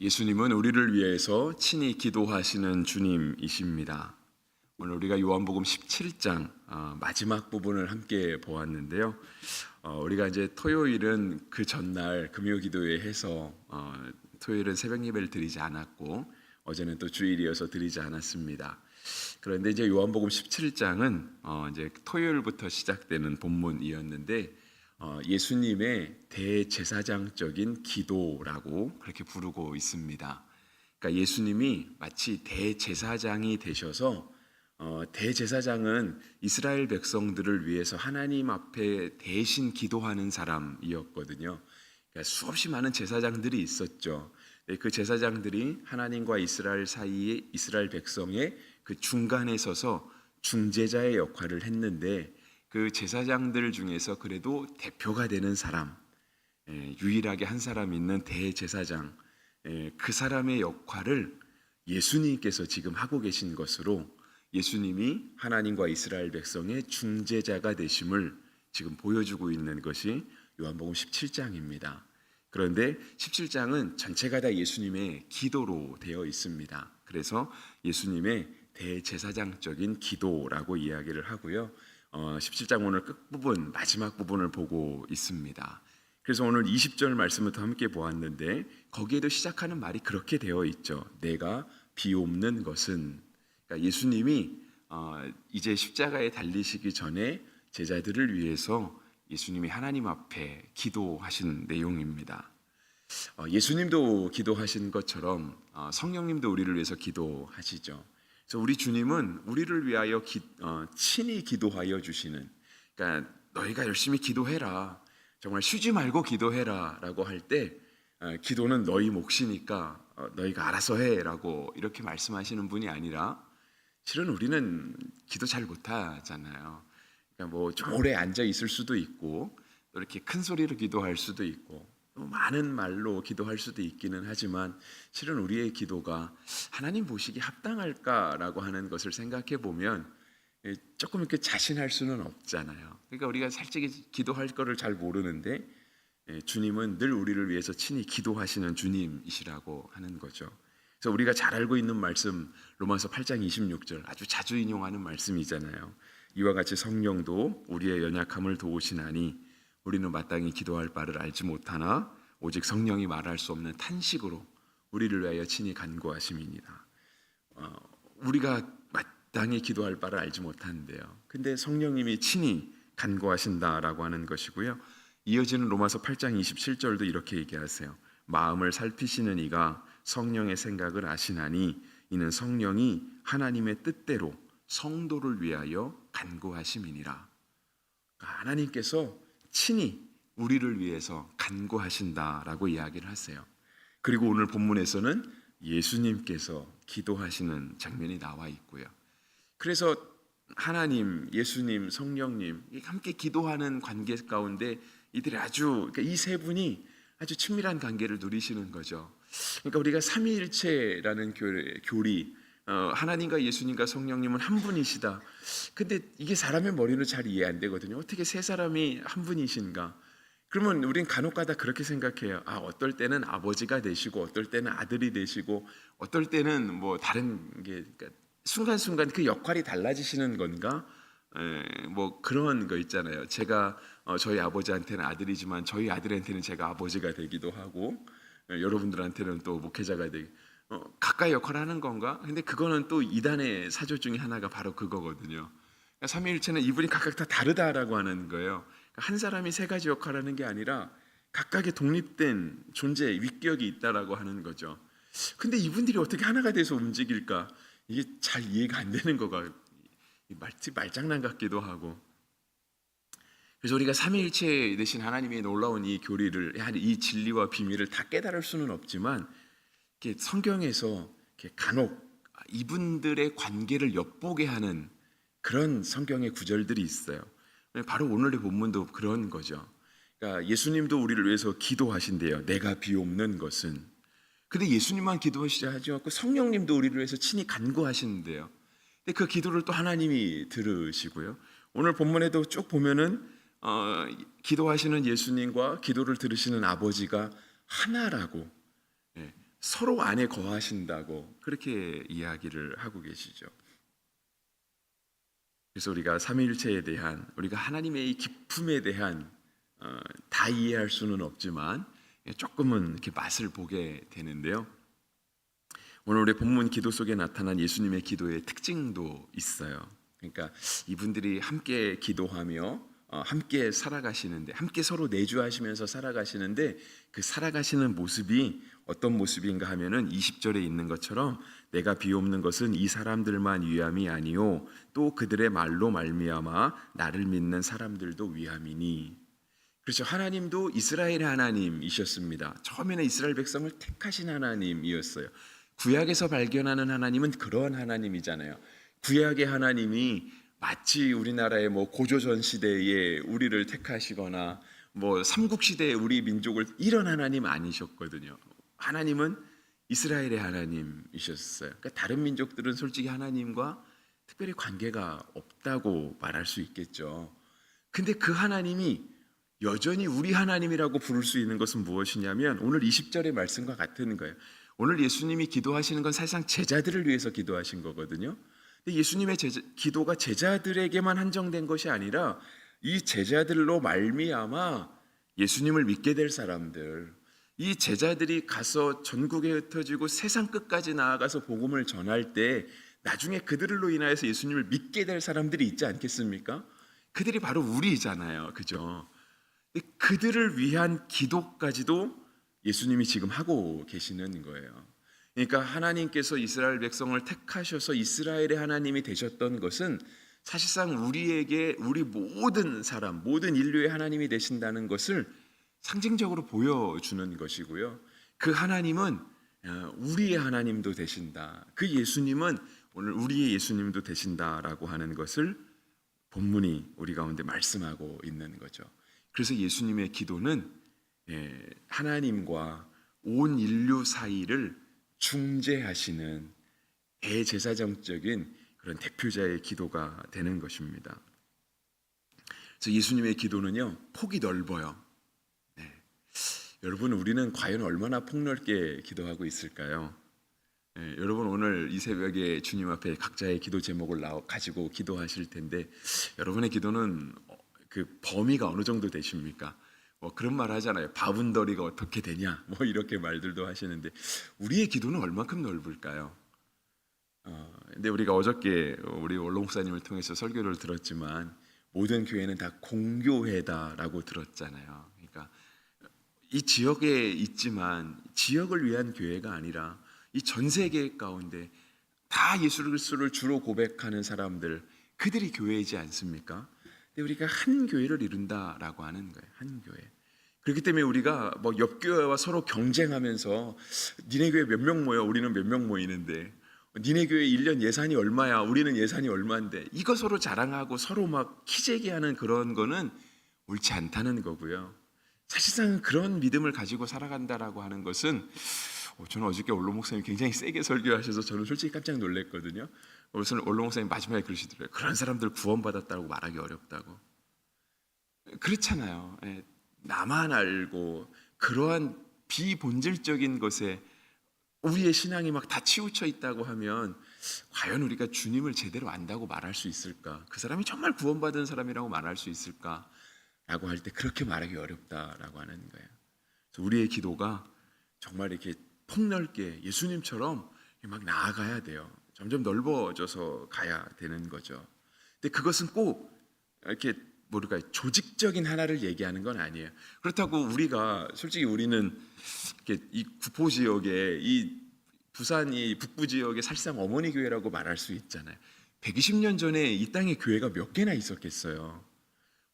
예수님은 우리를 위해서 친히 기도하시는 주님이십니다. 오늘 우리가 요한복음 17장 어, 마지막 부분을 함께 보았는데요. 어, 우리가 이제 토요일은 그 전날 금요 기도회 해서 어, 토요일은 새벽 예배를 드리지 않았고 어제는 또 주일이어서 드리지 않았습니다. 그런데 이제 요한복음 17장은 어, 이제 토요일부터 시작되는 본문이었는데 어, 예수님의 대제사장적인 기도라고 그렇게 부르고 있습니다. 그러니까 예수님이 마치 대제사장이 되셔서 어, 대제사장은 이스라엘 백성들을 위해서 하나님 앞에 대신 기도하는 사람이었거든요. 그러니까 수없이 많은 제사장들이 있었죠. 네, 그 제사장들이 하나님과 이스라엘 사이에 이스라엘 백성의 그 중간에 서서 중재자의 역할을 했는데 그 제사장들 중에서 그래도 대표가 되는 사람, 예, 유일하게 한 사람 있는 대제사장, 예, 그 사람의 역할을 예수님께서 지금 하고 계신 것으로 예수님이 하나님과 이스라엘 백성의 중재자가 되심을 지금 보여주고 있는 것이 요한복음 17장입니다. 그런데 17장은 전체가 다 예수님의 기도로 되어 있습니다. 그래서 예수님의 대제사장적인 기도라고 이야기를 하고요. 어, 17장 오늘 끝부분 마지막 부분을 보고 있습니다. 그래서 오늘 20절 말씀부터 함께 보았는데 거기에도 시작하는 말이 그렇게 되어 있죠. 내가 비옵는 것은 그러니까 예수님이 어, 이제 십자가에 달리시기 전에 제자들을 위해서 예수님이 하나님 앞에 기도하신 내용입니다. 어, 예수님도 기도하신 것처럼 어, 성령님도 우리를 위해서 기도하시죠. 그래서 우리 주님은 우리를 위하여 기, 어, 친히 기도하여 주시는. 그러니까 너희가 열심히 기도해라. 정말 쉬지 말고 기도해라라고 할때 기도는 너희 몫이니까 너희가 알아서 해라고 이렇게 말씀하시는 분이 아니라 실은 우리는 기도 잘 못하잖아요. 그러니까 뭐좀 오래 앉아 있을 수도 있고 또 이렇게 큰 소리로 기도할 수도 있고 또 많은 말로 기도할 수도 있기는 하지만 실은 우리의 기도가 하나님 보시기 합당할까라고 하는 것을 생각해 보면 예, 조금 이렇게 자신할 수는 없잖아요. 그러니까 우리가 살짝 기도할 거를 잘 모르는데 예, 주님은 늘 우리를 위해서 친히 기도하시는 주님이시라고 하는 거죠. 그래서 우리가 잘 알고 있는 말씀 로마서 8장 26절 아주 자주 인용하는 말씀이잖아요. 이와 같이 성령도 우리의 연약함을 도우시나니 우리는 마땅히 기도할 바를 알지 못하나 오직 성령이 말할 수 없는 탄식으로 우리를 위하여 친히 간구하심이니라. 어, 우리가 마땅히 기도할 바를 알지 못하는데요. 근데 성령님이 친히 간구하신다라고 하는 것이고요. 이어지는 로마서 8장 27절도 이렇게 얘기하세요. 마음을 살피시는 이가 성령의 생각을 아시나니 이는 성령이 하나님의 뜻대로 성도를 위하여 간구하심이니라. 그러니까 하나님께서 친히 우리를 위해서 간구하신다라고 이야기를 하세요. 그리고 오늘 본문에서는 예수님께서 기도하시는 장면이 나와 있고요. 그래서 하나님, 예수님, 성령님 함께 기도하는 관계 가운데 이들이 아주 그러니까 이세 분이 아주 친밀한 관계를 누리시는 거죠. 그러니까 우리가 삼위일체라는 교리, 어, 하나님과 예수님과 성령님은 한 분이시다. 근데 이게 사람의 머리로 잘 이해 안 되거든요. 어떻게 세 사람이 한 분이신가? 그러면 우린 간혹가다 그렇게 생각해요. 아, 어떨 때는 아버지가 되시고, 어떨 때는 아들이 되시고, 어떨 때는 뭐 다른 게 그러니까 순간순간 그 역할이 달라지시는 건가? 에, 뭐 그런 거 있잖아요. 제가 어, 저희 아버지한테는 아들이지만 저희 아들한테는 제가 아버지가 되기도 하고 에, 여러분들한테는 또 목회자가 되기. 어, 가까이 역할을 하는 건가? 근데 그거는 또 이단의 사조 중에 하나가 바로 그거거든요. 그러니까 삼위일체는 이분이 각각 다 다르다라고 하는 거예요. 그러니까 한 사람이 세 가지 역할을 하는 게 아니라 각각의 독립된 존재, 위격이 있다라고 하는 거죠. 근데 이분들이 어떻게 하나가 돼서 움직일까? 이게 잘 이해가 안 되는 거가 말티 말장난 같기도 하고. 그래서 우리가 삼위일체 되신 하나님의 놀라운 이 교리를 이 진리와 비밀을 다 깨달을 수는 없지만 성경에서 간혹 이분들의 관계를 엿보게 하는 그런 성경의 구절들이 있어요. 바로 오늘의 본문도 그런 거죠. 그러니까 예수님도 우리를 위해서 기도하신대요. 내가 비옵는 것은. 근데 예수님만 기도하시지 하지 않고 성령님도 우리를 위해서 친히 간구하시는데요. 근데 그 기도를 또 하나님이 들으시고요. 오늘 본문에도 쭉 보면은 어, 기도하시는 예수님과 기도를 들으시는 아버지가 하나라고 예, 서로 안에 거하신다고 그렇게 이야기를 하고 계시죠. 그래서 우리가 삼위일체에 대한 우리가 하나님의 이 기품에 대한 어, 다 이해할 수는 없지만 조금은 이렇게 맛을 보게 되는데요. 오늘 우리 본문 기도 속에 나타난 예수님의 기도의 특징도 있어요. 그러니까 이분들이 함께 기도하며 어, 함께 살아가시는데 함께 서로 내주하시면서 살아가시는데 그 살아가시는 모습이 어떤 모습인가 하면은 20절에 있는 것처럼 내가 비옵는 것은 이 사람들만 위함이 아니요 또 그들의 말로 말미암아 나를 믿는 사람들도 위함이니. 그렇죠. 하나님도 이스라엘의 하나님이셨습니다. 처음에는 이스라엘 백성을 택하신 하나님이었어요. 구약에서 발견하는 하나님은 그러한 하나님이잖아요. 구약의 하나님이 마치 우리나라의 뭐 고조선 시대에 우리를 택하시거나 뭐 삼국 시대에 우리 민족을 이런 하나님 아니셨거든요. 하나님은 이스라엘의 하나님이셨어요. 그러니까 다른 민족들은 솔직히 하나님과 특별히 관계가 없다고 말할 수 있겠죠. 근데 그 하나님이 여전히 우리 하나님이라고 부를 수 있는 것은 무엇이냐면 오늘 20절의 말씀과 같은 거예요. 오늘 예수님이 기도하시는 건 사실상 제자들을 위해서 기도하신 거거든요. 예수님의 제자, 기도가 제자들에게만 한정된 것이 아니라 이 제자들로 말미암아 예수님을 믿게 될 사람들, 이 제자들이 가서 전국에 흩어지고 세상 끝까지 나아가서 복음을 전할 때 나중에 그들로 인하여서 예수님을 믿게 될 사람들이 있지 않겠습니까? 그들이 바로 우리잖아요. 그죠? 그들을 위한 기도까지도 예수님이 지금 하고 계시는 거예요. 그러니까 하나님께서 이스라엘 백성을 택하셔서 이스라엘의 하나님이 되셨던 것은 사실상 우리에게 우리 모든 사람, 모든 인류의 하나님이 되신다는 것을 상징적으로 보여주는 것이고요. 그 하나님은 어, 우리의 하나님도 되신다. 그 예수님은 오늘 우리의 예수님도 되신다라고 하는 것을 본문이 우리 가운데 말씀하고 있는 거죠. 그래서 예수님의 기도는 예, 하나님과 온 인류 사이를 중재하시는 대제사장적인 그런 대표자의 기도가 되는 것입니다. 그래서 예수님의 기도는요 폭이 넓어요. 네. 여러분 우리는 과연 얼마나 폭넓게 기도하고 있을까요? 네, 여러분 오늘 이 새벽에 주님 앞에 각자의 기도 제목을 가지고 기도하실 텐데 여러분의 기도는 어, 그 범위가 어느 정도 되십니까? 뭐 그런 말 하잖아요. 바운더리가 어떻게 되냐? 뭐 이렇게 말들도 하시는데 우리의 기도는 얼마큼 넓을까요? 어, 근데 우리가 어저께 우리 원로 목사님을 통해서 설교를 들었지만 모든 교회는 다 공교회다라고 들었잖아요. 그러니까 이 지역에 있지만 지역을 위한 교회가 아니라 이 전 세계 가운데 다 예수 그리스도를 주로 고백하는 사람들 그들이 교회이지 않습니까? 우리가 한 교회를 이룬다라고 하는 거예요. 한 교회. 그렇기 때문에 우리가 뭐 옆 교회와 서로 경쟁하면서 니네 교회 몇 명 모여 우리는 몇 명 모이는데 니네 교회 1년 예산이 얼마야 우리는 예산이 얼마인데 이거 서로 자랑하고 서로 막 키재기하는 그런 거는 옳지 않다는 거고요. 사실상 그런 믿음을 가지고 살아간다라고 하는 것은 어, 저는 어저께 원로 목사님 굉장히 세게 설교하셔서 저는 솔직히 깜짝 놀랐거든요. 무슨 원로 목사님 마지막에 그러시더라고요. 그런 사람들 구원받았다고 말하기 어렵다고. 그렇잖아요. 예, 나만 알고 그러한 비본질적인 것에 우리의 신앙이 막 다 치우쳐 있다고 하면 과연 우리가 주님을 제대로 안다고 말할 수 있을까? 그 사람이 정말 구원받은 사람이라고 말할 수 있을까? 라고 할 때 그렇게 말하기 어렵다라고 하는 거예요. 우리의 기도가 정말 이렇게 폭넓게 예수님처럼 막 나아가야 돼요. 점점 넓어져서 가야 되는 거죠. 근데 그것은 꼭 이렇게 뭐랄까 조직적인 하나를 얘기하는 건 아니에요. 그렇다고 우리가 솔직히 우리는 이렇게 이 구포 지역에 이 부산이 북부 지역에 사실상 어머니 교회라고 말할 수 있잖아요. 120년 전에 이 땅에 교회가 몇 개나 있었겠어요.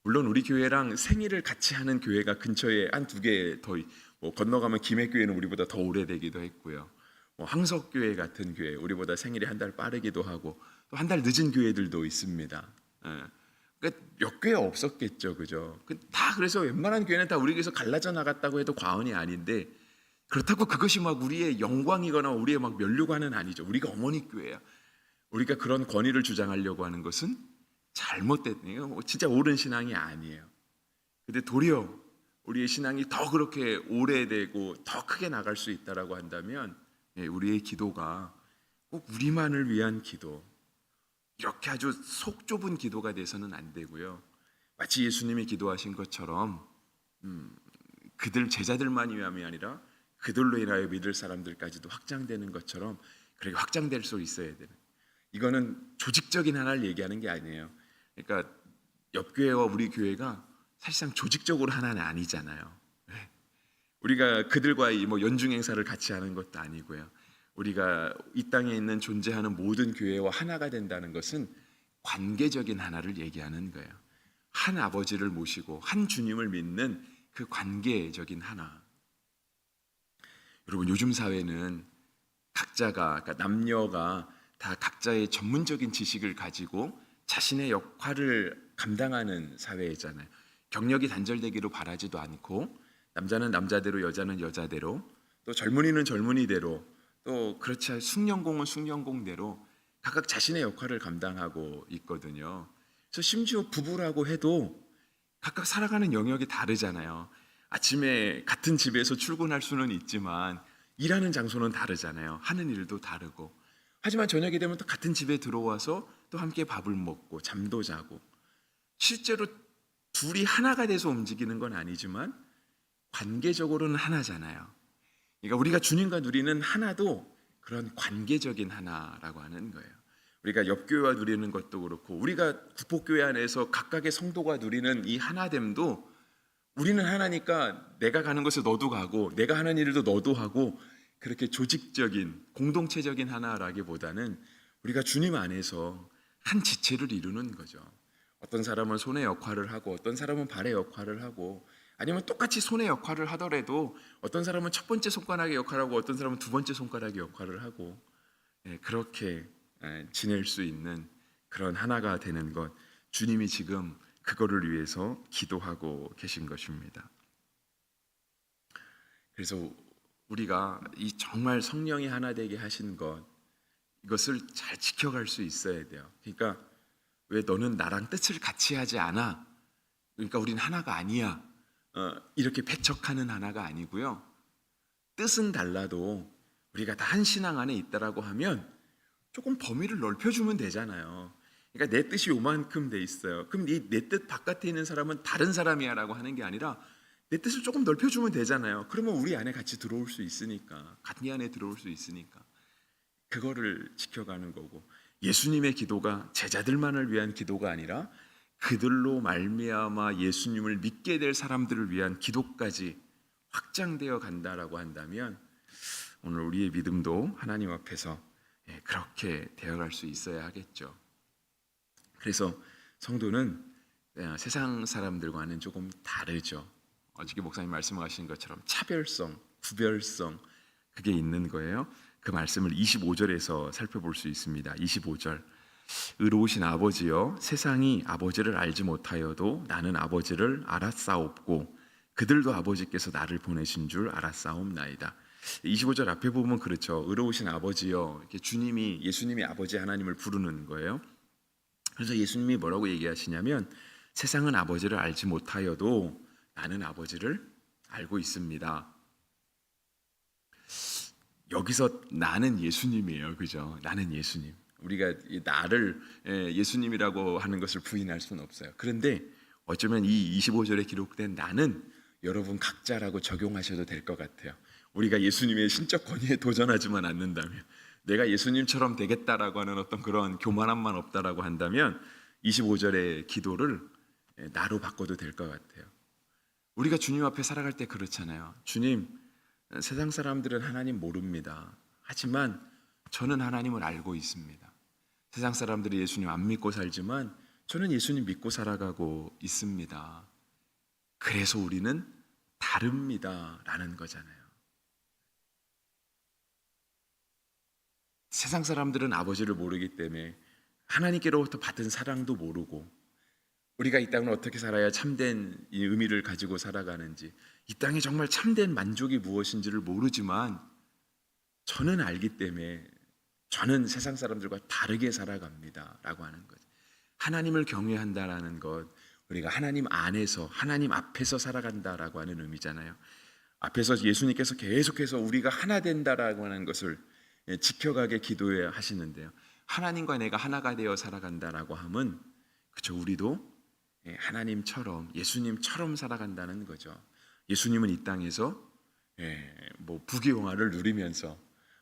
물론 우리 교회랑 생일을 같이 하는 교회가 근처에 한 두 개 더 뭐 건너가면 김해 교회는 우리보다 더 오래되기도 했고요. 뭐 항석 교회 같은 교회 우리보다 생일이 한 달 빠르기도 하고 또 한 달 늦은 교회들도 있습니다. 예. 그러니까 몇 교회 없었겠죠, 그죠? 그다 그래서 웬만한 교회는 다 우리 교회에서 갈라져 나갔다고 해도 과언이 아닌데 그렇다고 그것이 막 우리의 영광이거나 우리의 막 면류관은 아니죠. 우리가 어머니 교회야. 우리가 그런 권위를 주장하려고 하는 것은 이거 뭐 진짜 옳은 신앙이 아니에요. 근데 도리어 우리의 신앙이 더 그렇게 오래되고 더 크게 나갈 수 있다라고 한다면 예, 우리의 기도가 꼭 우리만을 위한 기도 이렇게 아주 속 좁은 기도가 돼서는 안 되고요. 마치 예수님이 기도하신 것처럼 음, 그들 제자들만이 위함이 아니라 그들로 인하여 믿을 사람들까지도 확장되는 것처럼 그렇게 확장될 수 있어야 되는. 이거는 조직적인 하나를 얘기하는 게 아니에요. 그러니까 옆 교회와 우리 교회가 사실상 조직적으로 하나는 아니잖아요. 네. 우리가 그들과 뭐 연중 행사를 같이 하는 것도 아니고요. 우리가 이 땅에 있는 존재하는 모든 교회와 하나가 된다는 것은 관계적인 하나를 얘기하는 거예요. 한 아버지를 모시고 한 주님을 믿는 그 관계적인 하나. 여러분 요즘 사회는 각자가 그러니까 남녀가 다 각자의 전문적인 지식을 가지고 자신의 역할을 감당하는 사회잖아요. 경력이 단절되기로 바라지도 않고 남자는 남자대로 여자는 여자대로 또 젊은이는 젊은이대로 또 그렇지 않 숙련공은 숙련공대로 각각 자신의 역할을 감당하고 있거든요. 그래서 심지어 부부라고 해도 각각 살아가는 영역이 다르잖아요. 아침에 같은 집에서 출근할 수는 있지만 일하는 장소는 다르잖아요. 하는 일도 다르고. 하지만 저녁이 되면 또 같은 집에 들어와서 또 함께 밥을 먹고 잠도 자고. 실제로 둘이 하나가 돼서 움직이는 건 아니지만 관계적으로는 하나잖아요. 그러니까 우리가 주님과 누리는 하나도 그런 관계적인 하나라고 하는 거예요. 우리가 옆교회와 누리는 것도 그렇고 우리가 구포교회 안에서 각각의 성도가 누리는 이 하나됨도 우리는 하나니까 내가 가는 곳에 너도 가고 내가 하는 일도 너도 하고 그렇게 조직적인 공동체적인 하나라기보다는 우리가 주님 안에서 한 지체를 이루는 거죠. 어떤 사람은 손의 역할을 하고 어떤 사람은 발의 역할을 하고 아니면 똑같이 손의 역할을 하더라도 어떤 사람은 첫 번째 손가락의 역할을 하고 어떤 사람은 두 번째 손가락의 역할을 하고 예, 그렇게 예, 지낼 수 있는 그런 하나가 되는 것 주님이 지금 그거를 위해서 기도하고 계신 것입니다. 그래서 우리가 이 정말 성령이 하나 되게 하신 것 이것을 잘 지켜갈 수 있어야 돼요. 그러니까 왜 너는 나랑 뜻을 같이 하지 않아? 그러니까 우린 하나가 아니야. 어, 이렇게 배척하는 하나가 아니고요. 뜻은 달라도 우리가 다 한 신앙 안에 있다라고 하면 조금 범위를 넓혀주면 되잖아요. 그러니까 내 뜻이 요만큼 돼 있어요. 그럼 내 뜻 바깥에 있는 사람은 다른 사람이야라고 하는 게 아니라 내 뜻을 조금 넓혀주면 되잖아요. 그러면 우리 안에 같이 들어올 수 있으니까, 같이 안에 들어올 수 있으니까 그거를 지켜가는 거고 예수님의 기도가 제자들만을 위한 기도가 아니라 그들로 말미암아 예수님을 믿게 될 사람들을 위한 기도까지 확장되어 간다라고 한다면 오늘 우리의 믿음도 하나님 앞에서 예, 그렇게 되어갈 수 있어야 하겠죠. 그래서 성도는 예, 세상 사람들과는 조금 다르죠. 어저께 목사님 말씀하신 것처럼 차별성, 구별성 그게 있는 거예요. 그 말씀을 25절에서 살펴볼 수 있습니다. 25절. 의로우신 아버지여 세상이 아버지를 알지 못하여도 나는 아버지를 알았사옵고 그들도 아버지께서 나를 보내신 줄 알았사옵나이다. 25절 앞에 보면 그렇죠. 의로우신 아버지여 이렇게 주님이 예수님이 아버지 하나님을 부르는 거예요. 그래서 예수님이 뭐라고 얘기하시냐면 세상은 아버지를 알지 못하여도 나는 아버지를 알고 있습니다. 여기서 나는 예수님이에요. 그죠? 나는 예수님. 우리가 이 나를 예, 예수님이라고 하는 것을 부인할 수는 없어요. 그런데 어쩌면 이 25절에 기록된 나는 여러분 각자라고 적용하셔도 될 것 같아요. 우리가 예수님의 신적 권위에 도전하지만 않는다면 내가 예수님처럼 되겠다라고 하는 어떤 그런 교만함만 없다라고 한다면 25절의 기도를 예, 나로 바꿔도 될 것 같아요. 우리가 주님 앞에 살아갈 때 그렇잖아요. 주님, 세상 사람들은 하나님 모릅니다. 하지만 저는 하나님을 알고 있습니다. 세상 사람들이 예수님 안 믿고 살지만 저는 예수님 믿고 살아가고 있습니다. 그래서 우리는 다릅니다라는 거잖아요. 세상 사람들은 아버지를 모르기 때문에 하나님께로부터 받은 사랑도 모르고 우리가 이 땅을 어떻게 살아야 참된 이 의미를 가지고 살아가는지 이 땅에 정말 참된 만족이 무엇인지를 모르지만 저는 알기 때문에 저는 세상 사람들과 다르게 살아갑니다라고 하는 거죠. 하나님을 경외한다라는 것 우리가 하나님 안에서 하나님 앞에서 살아간다라고 하는 의미잖아요. 앞에서 예수님께서 계속해서 우리가 하나 된다라고 하는 것을 예, 지켜가게 기도해 하시는데요. 하나님과 내가 하나가 되어 살아간다라고 함은 그쵸 우리도 예, 하나님처럼 예수님처럼 살아간다는 거죠. 예수님은 이 땅에서 예, 뭐 부귀영화를 누리면서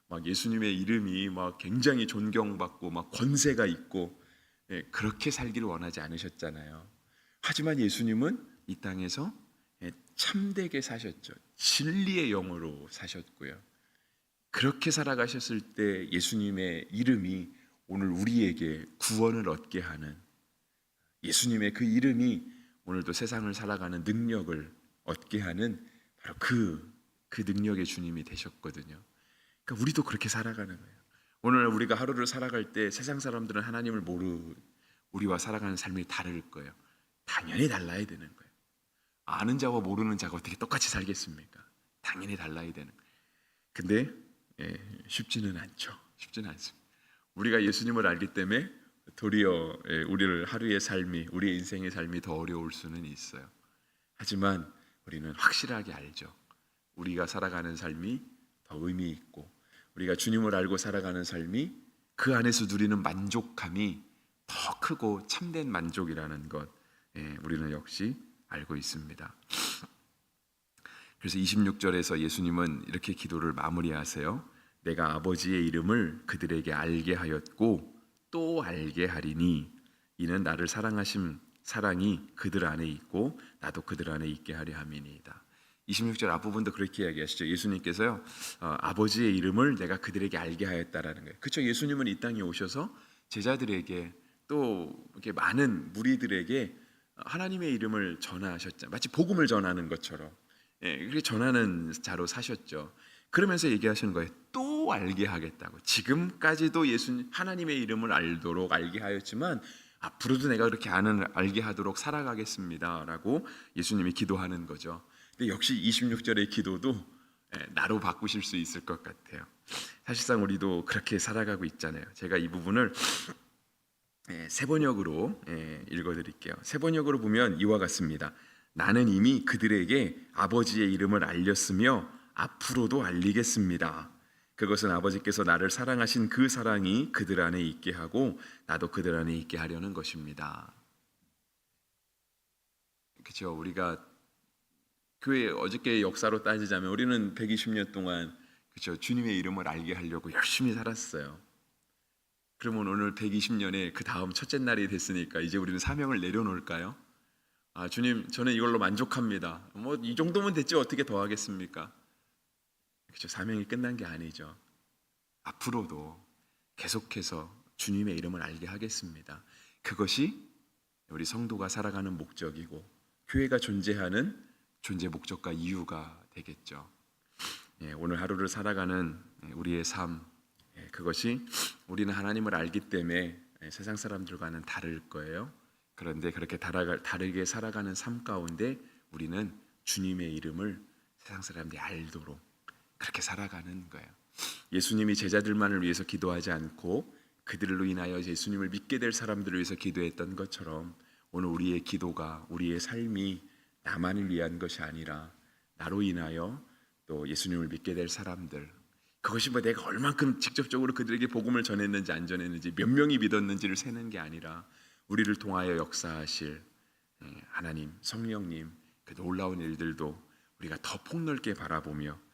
막 예수님의 이름이 막 굉장히 존경받고 막 권세가 있고 예, 그렇게 살기를 원하지 않으셨잖아요. 하지만 예수님은 이 땅에서 예, 참되게 사셨죠. 진리의 영으로 사셨고요. 그렇게 살아가셨을 때 예수님의 이름이 오늘 우리에게 구원을 얻게 하는 예수님의 그 이름이 오늘도 세상을 살아가는 능력을 얻게 하는 바로 그, 그 능력의 주님이 되셨거든요. 그러니까 우리도 그렇게 살아가는 거예요. 오늘 우리가 하루를 살아갈 때 세상 사람들은 하나님을 모르 우리와 살아가는 삶이 다를 거예요. 당연히 달라야 되는 거예요. 아는 자와 모르는 자가 어떻게 똑같이 살겠습니까? 당연히 달라야 되는 거예요. 근데 예, 쉽지는 않죠. 쉽지는 않습니다. 우리가 예수님을 알기 때문에 도리어 예, 우리를 하루의 삶이 우리의 인생의 삶이 더 어려울 수는 있어요. 하지만 우리는 확실하게 알죠. 우리가 살아가는 삶이 더 의미 있고 우리가 주님을 알고 살아가는 삶이 그 안에서 누리는 만족감이 더 크고 참된 만족이라는 것 예, 우리는 역시 알고 있습니다. 그래서 26절에서 예수님은 이렇게 기도를 마무리하세요. 내가 아버지의 이름을 그들에게 알게 하였고 또 알게 하리니 이는 나를 사랑하심 사랑이 그들 안에 있고 나도 그들 안에 있게 하려 함이니이다. 26절 앞부분도 그렇게 이야기하시죠. 예수님께서요 어, 아버지의 이름을 내가 그들에게 알게 하였다라는 거예요. 그렇죠. 예수님은 이 땅에 오셔서 제자들에게 또 이렇게 많은 무리들에게 하나님의 이름을 전하셨죠. 마치 복음을 전하는 것처럼 예, 그렇게 전하는 자로 사셨죠. 그러면서 얘기하시는 거예요. 또 알게 하겠다고. 지금까지도 예수님 하나님의 이름을 알도록 알게 하였지만 앞으로도 내가 그렇게 아는 알게 하도록 살아가겠습니다라고 예수님이 기도하는 거죠. 근데 역시 26절의 기도도 예, 나로 바꾸실 수 있을 것 같아요. 사실상 우리도 그렇게 살아가고 있잖아요. 제가 이 부분을 예, 세번역으로 예, 읽어드릴게요. 세번역으로 보면 이와 같습니다. 나는 이미 그들에게 아버지의 이름을 알렸으며 앞으로도 알리겠습니다. 그것은 아버지께서 나를 사랑하신 그 사랑이 그들 안에 있게 하고 나도 그들 안에 있게 하려는 것입니다. 그렇죠. 우리가 교회 어저께 역사로 따지자면 우리는 120년 동안 그렇죠. 주님의 이름을 알게 하려고 열심히 살았어요. 그러면 오늘 120년에 그 다음 첫째 날이 됐으니까 이제 우리는 사명을 내려놓을까요? 아, 주님, 저는 이걸로 만족합니다. 뭐 이 정도면 됐지 어떻게 더 하겠습니까? 그렇죠. 사명이 끝난 게 아니죠. 앞으로도 계속해서 주님의 이름을 알게 하겠습니다. 그것이 우리 성도가 살아가는 목적이고 교회가 존재하는 존재 목적과 이유가 되겠죠. 예, 오늘 하루를 살아가는 우리의 삶 예, 그것이 우리는 하나님을 알기 때문에 예, 세상 사람들과는 다를 거예요. 그런데 그렇게 다르게 살아가는 삶 가운데 우리는 주님의 이름을 세상 사람들이 알도록 그렇게 살아가는 거예요. 예수님이 제자들만을 위해서 기도하지 않고 그들로 인하여 예수님을 믿게 될 사람들을 위해서 기도했던 것처럼 오늘 우리의 기도가 우리의 삶이 나만을 위한 것이 아니라 나로 인하여 또 예수님을 믿게 될 사람들 그것이 뭐 내가 얼만큼 직접적으로 그들에게 복음을 전했는지 안 전했는지 몇 명이 믿었는지를 세는 게 아니라 우리를 통하여 역사하실 예, 하나님 성령님 그 놀라운 일들도 우리가 더 폭넓게 바라보며 예,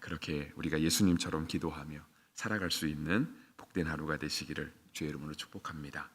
그렇게 우리가 예수님처럼 기도하며 살아갈 수 있는 복된 하루가 되시기를 주의 이름으로 축복합니다.